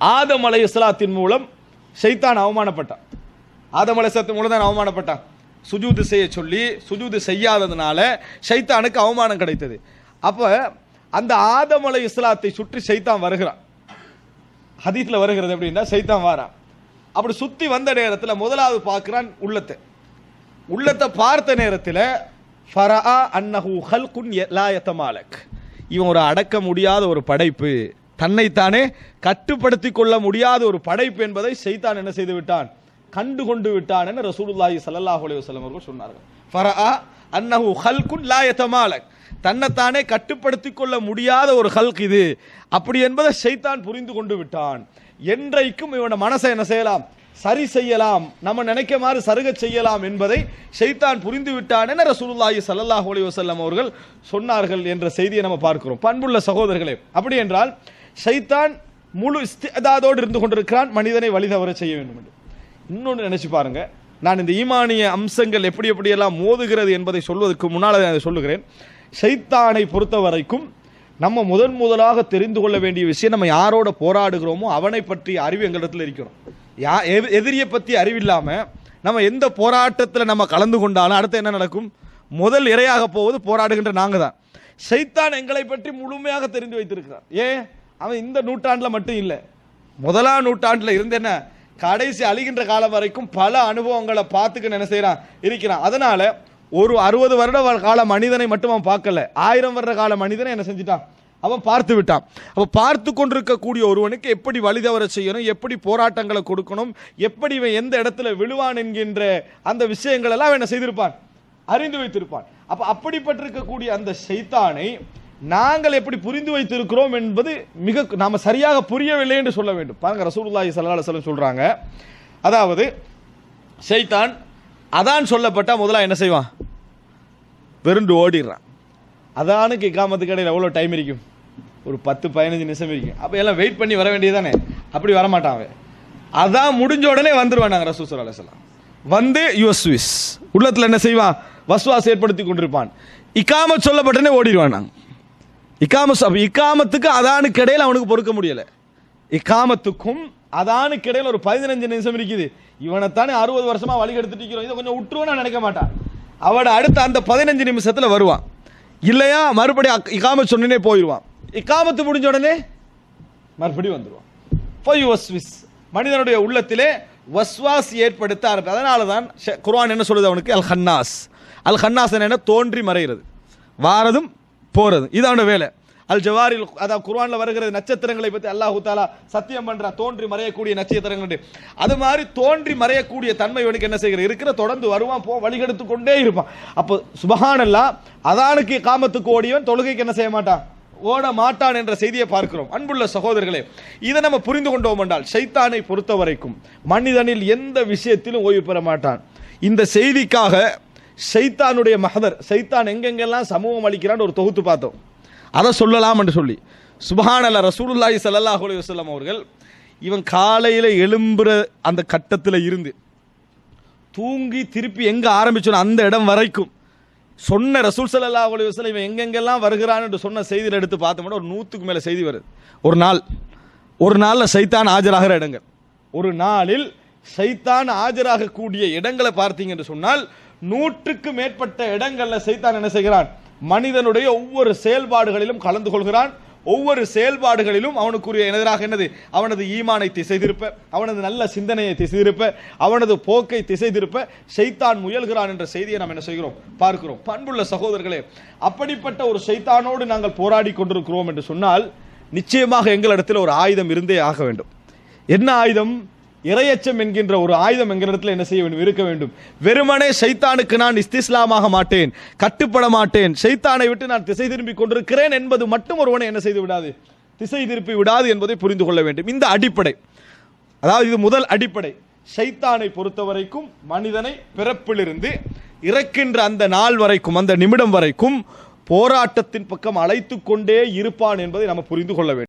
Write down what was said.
ஆதம் அலை இஸ்லாத்தின் மூலம் ஷைத்தான் அவமானப்பட்டான். ஆதம் அலை இஸ்லாத்தின் மூலம் தான் அவமானப்பட்டான். சுஜூது செய்ய சொல்லி சுஜூது செய்யாததுனால ஷைத்தானுக்கு அவமானம் கிடைத்தது. அப்போ அந்த ஆதம் அலை இஸ்லாத்தை சுற்றி ஷைத்தான் வருகிறான். ஹதீத்தில் வருகிறது அப்படின்னா சைத்தான் வாரான். அப்படி சுற்றி வந்த நேரத்தில் முதலாவது பார்க்குறான் உள்ளத்தை. உள்ளத்தை பார்த்த நேரத்தில் ஃபரா அன்னஹு ஹல்குன் லா யத்தமாலக் இவன் ஒரு அடக்க முடியாத ஒரு படைப்பு. தன்னைத்தானே கட்டுப்படுத்தி கொள்ள முடியாத ஒரு படைப்பு என்பதை செய்தான் என்ன செய்து விட்டான்? கண்டு கொண்டு விட்டான் என ரசூலுல்லாஹி சல்லாஹ் அலைஹி அவர்கள் சொன்னார்கள். ஃபரா அன்னஹு ஹல்குன் லாயத்தமாலக் தன்னைத்தானே கட்டுப்படுத்தி கொள்ள முடியாத ஒரு ஹல்க் இது. அப்படி என்பதை ஷைத்தான் புரிந்து கொண்டு விட்டான். என்றைக்கும் இவனோட மனசை என்ன செய்யலாம்? சரி செய்யலாம். நம்ம நினைக்க மாதிரி சருக செய்யலாம் என்பதை ஷைத்தான் புரிந்து விட்டான் என ரசூலுல்லாஹி சல்லாஹ் அலி வசல்லம் அவர்கள் சொன்னார்கள் என்ற செய்தியை நம்ம பார்க்கிறோம். பண்புள்ள சகோதரர்களே அப்படி என்றால் ஷைத்தான் முழு இஸ்தாதோடு இருந்து கொண்டிருக்கிறான். மனிதனை வழி தவற செய்ய வேண்டும் என்று இன்னொன்று நினைச்சு பாருங்க. நான் இந்த ஈமானிய அம்சங்கள் எப்படி எப்படியெல்லாம் மோதுகிறது என்பதை சொல்வதற்கு முன்னால் அதை சொல்லுகிறேன். ஷைத்தானை பொறுத்த வரைக்கும் நம்ம முதன் முதலாக தெரிந்து கொள்ள வேண்டிய விஷயம் நம்ம யாரோட போராடுகிறோமோ அவனை பற்றி அறிவு எங்களிடத்தில் இருக்கிறோம். யா எதிரியை பற்றி அறிவில்லாமல் நம்ம எந்த போராட்டத்தில் நம்ம கலந்து கொண்டாலும் அடுத்து என்ன நடக்கும்? முதல் இரையாக போவது போராடுகின்ற நாங்கள் தான் சைத்தான் எங்களை பற்றி முழுமையாக தெரிந்து வைத்திருக்கிறார். ஏன்? அவன் இந்த நூற்றாண்டில் மட்டும் இல்லை முதலாம் நூற்றாண்டில் இருந்து என்ன கடைசி அழிகின்ற காலம் வரைக்கும் பல அனுபவங்களை பார்த்துக்க என்ன செய்கிறான் இருக்கிறான். அதனால் ஒரு அறுபது வருட கால மனிதனை மட்டும் அவன் பார்க்கல. ஆயிரம் வருட கால மனிதனை என்ன செஞ்சுட்டான்? அவன் பார்த்து விட்டான். அப்போ பார்த்து கொண்டிருக்கக்கூடிய ஒருவனுக்கு எப்படி வழிதவர செய்யணும் எப்படி போராட்டங்களை கொடுக்கணும் எப்படி இவன் எந்த இடத்துல விழுவான் என்கின்ற அந்த விஷயங்களெல்லாம் அவன் என்ன செய்திருப்பான்? அறிந்து வைத்திருப்பான். அப்போ அப்படிப்பட்டிருக்கக்கூடிய அந்த சைத்தானை நாங்கள் எப்படி புரிந்து வைத்திருக்கிறோம் என்பது மிக நாம சரியாக புரியவில்லை என்று சொல்ல வேண்டும். பாருங்க ரசூலுல்லாஹி சல்லா அலுவலம் வஸல்லம் சொல்றாங்க. அதாவது ஷைத்தான் அதான் சொல்லப்பட்டால் முதல்ல என்ன செய்வான்? வெறுண்டு ஓடிடுறான். அதானுக்கு இக்காமத்துக்கு இடையில் எவ்வளோ டைம் இருக்கும்? ஒரு பத்து பதினஞ்சு நிமிஷம் இருக்கும். அப்போ எல்லாம் வெயிட் பண்ணி வர வேண்டியதானே அப்படி வரமாட்டான் அவன். அதான் முடிஞ்ச உடனே வந்துடுவான் நாங்கள் ரசூ ஸல்லல்லாஹு அலைஹி வந்து யுஎஸ் சுவிஸ் உள்ளத்தில் என்ன செய்வான்? வசுவாஸ் ஏற்படுத்தி கொண்டிருப்பான். இக்காமத் சொல்லப்பட்டனே ஓடிடுவான் நாங்கள் இக்காமஸ் அப்போ இக்காமத்துக்கு அதானுக்கு இடையில் அவனுக்கு பொறுக்க முடியல. இக்காமத்துக்கும் அதானுக்கு இடையில் ஒரு பதினஞ்சு நிமிஷம் இருக்குது. இவனைத்தானே அறுபது வருஷமாக வழி எடுத்துட்டு இருக்கிறோம் இதை கொஞ்சம் விட்டுருவோன்னு நினைக்க மாட்டான். அவட அடுத்த அந்த பதினஞ்சு நிமிஷத்தில் வருவான். இல்லையா மறுபடியும் அக்- இக்காமத் சொன்னே போயிடுவான் இக்காமத்து முடிஞ்ச உடனே மறுபடியும் வந்துடுவான் போய் வஸ்விஸ் மனிதனுடைய உள்ளத்திலே வஸ்வாஸ் ஏற்படுத்த ஆரம்பி அதனால தான் ஷ- குர்ஆன் என்ன சொல்லுது அவனுக்கு? அல் ஹன்னாஸ் அல் ஹன்னாஸ் என்ன தோன்றி மறைகிறது. வாரதும் போகிறது இதான வேலை. அல் ஜவாரில் அதாவது குர்வானில் வருகிறது நட்சத்திரங்களை பற்றி அல்லாஹு தாலா சத்தியம் பண்ணுறா தோன்றி மறையக்கூடிய நட்சத்திரங்கள் அது மாதிரி தோன்றி மறையக்கூடிய தன்மை இவனுக்கு என்ன செய்கிற இருக்கிற தொடர்ந்து வருவான் போ வழிகெடுத்து கொண்டே இருப்பான். அப்போ சுபஹானல்லா அதானுக்கு காமத்துக்கு ஓடியவன் தொழுகைக்கு என்ன செய்ய மாட்டான்? ஓட மாட்டான் என்ற செய்தியை பார்க்கிறோம். அன்புள்ள சகோதரர்களே இதை நம்ம புரிந்து கொண்டோம் என்றால் ஷைத்தானை பொறுத்த வரைக்கும் மனிதனில் எந்த விஷயத்திலும் ஓய்வு பெற மாட்டான். இந்த செய்திக்காக சைத்தானுடைய மகதர். சைத்தான் எங்கெங்கெல்லாம் சமூகம் அளிக்கிறான்னு ஒரு தொகுத்து பார்த்தோம். அதை சொல்லலாம் என்று சொல்லி. சுபஹானல்ல ரசூலுல்லாஹி சல்லாஹ் அலி வஸல்லம் அவர்கள் இவன் காலையில் எழும்புற அந்த கட்டத்தில் இருந்து தூங்கி திருப்பி எங்கே ஆரம்பிச்சோம் அந்த இடம் வரைக்கும் சொன்ன ரசூல் ஸல்லல்லாஹு அலி வஸல்லம் இவன் எங்கெங்கெல்லாம் வருகிறான் என்று சொன்ன செய்தியில் எடுத்து பார்த்தோம்னா ஒரு நூற்றுக்கு மேலே செய்தி வருது. ஒரு நாள் ஒரு நாளில் சைத்தான் ஆஜராகிற இடங்கள். ஒரு நாளில் சைத்தான் ஆஜராகக்கூடிய இடங்களை பார்த்தீங்க என்று சொன்னால் நூற்றுக்கு மேற்பட்ட இடங்கள்ல சைத்தான் என்ன செய்கிறான்? மனிதனுடைய ஒவ்வொரு செயல்பாடுகளிலும் கலந்து கொள்கிறான். ஒவ்வொரு செயல்பாடுகளிலும் அவனுக்குரிய எதிராக என்னது? அவனது ஈமானை திசை திருப்ப அவனது நல்ல சிந்தனையை திசை திருப்ப அவனது போக்கை திசை திருப்ப ஷைத்தான் முயல்கிறான் என்ற செய்தியை நாம் என்ன செய்கிறோம்? பார்க்கிறோம். பண்புள்ள சகோதரர்களே அப்படிப்பட்ட ஒரு சைத்தானோடு நாங்கள் போராடி கொண்டிருக்கிறோம் என்று சொன்னால் நிச்சயமாக எங்களிடத்தில் ஒரு ஆயுதம் இருந்தே ஆக வேண்டும். என்ன ஆயுதம்? இரையச்சம் என்கின்ற ஒரு ஆயுதம் எங்களிடத்தில் என்ன செய்ய வேண்டும்? இருக்க வேண்டும். வெறுமனே ஷைத்தானுக்கு நான் இஸ்திஸ்லாமாக மாட்டேன் கட்டுப்பட மாட்டேன். ஷைத்தானை விட்டு நான் திசை திரும்பி கொண்டிருக்கிறேன் என்பது மட்டும் ஒருவனை என்ன செய்து விடாது? திசை திருப்பி விடாது என்பதை புரிந்து கொள்ள வேண்டும். இந்த அடிப்படை அதாவது இது முதல் அடிப்படை. ஷைத்தானை பொறுத்த வரைக்கும் மனிதனை பிறப்பிலிருந்து இறக்கின்ற அந்த நாள் வரைக்கும் அந்த நிமிடம் வரைக்கும் போராட்டத்தின் பக்கம் அழைத்து கொண்டே இருப்பான் என்பதை நம்ம புரிந்து கொள்ள வேண்டும்.